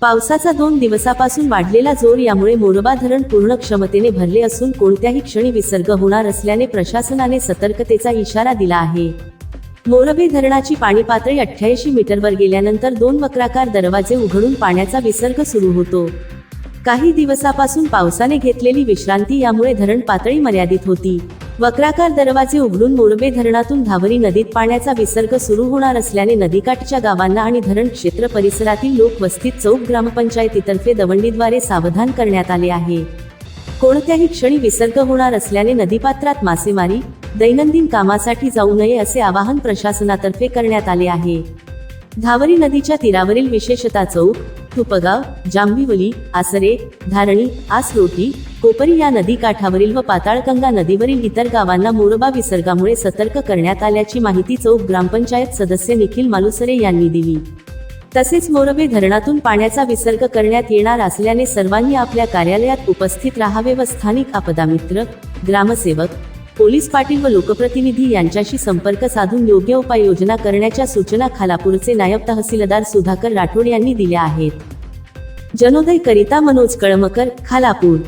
पावसाचा दोन दिवसापासून वाढलेला जोर यामुळे मोरबा धरण पूर्ण क्षमतेने भरले असून कोणत्याही क्षणी विसर्ग होणार असल्याने प्रशासनाने सतर्कतेचा इशारा दिला आहे. मोरबे धरणाची पाणी पातळी अठ्ठ्याऐंशी मीटरवर गेल्यानंतर दोन वक्राकार दरवाजे उघडून पाण्याचा विसर्ग सुरू होतो. काही दिवसापासून पावसाने घेतलेली विश्रांती यामुळे धरण पातळी मर्यादित होती. वक्राकार दरवाजे उघडून मोरबे धरणातून धावरी नदीत पाण्याचा विसर्ग सुरू होणार असल्याने नदीकाठच्या गावांना आणि धरण क्षेत्र परिसरातील लोक वस्तीत चौक ग्रामपंचायतीतर्फे दवंडीद्वारे सावधान करण्यात आले आहे. कोणत्याही क्षणी विसर्ग होणार असल्याने नदीपात्रात मासेमारी दैनंदिन कामासाठी जाऊ नये असे आवाहन प्रशासनातर्फे करण्यात आले आहे. धावरी नदीच्या तीरावरील विशेषता चौक तुपगाव जांभिवली आसरे धारणी आसरोटी कोपरी या नदी काठावरील व पाताळगंगा नदीवरील इतर गावांना मोरबा विसर्गामुळे सतर्क करण्यात आल्याची माहिती चौक ग्रामपंचायत सदस्य निखिल मालुसरे यांनी दिली. तसेच मोरबे धरणातून पाण्याचा विसर्ग करण्यात येणार असल्याने सर्वांनी आपल्या कार्यालयात उपस्थित राहावे व स्थानिक आपदा मित्र ग्रामसेवक पोलीस पाटील व लोकप्रतिनिधी यांच्याशी संपर्क साधून योग्य उपाययोजना करण्याच्या सूचना खालापूरचे नायब तहसीलदार सुधाकर राठोड यांनी दिल्या आहेत. जनोदय करिता मनोज कळमकर खालापूर.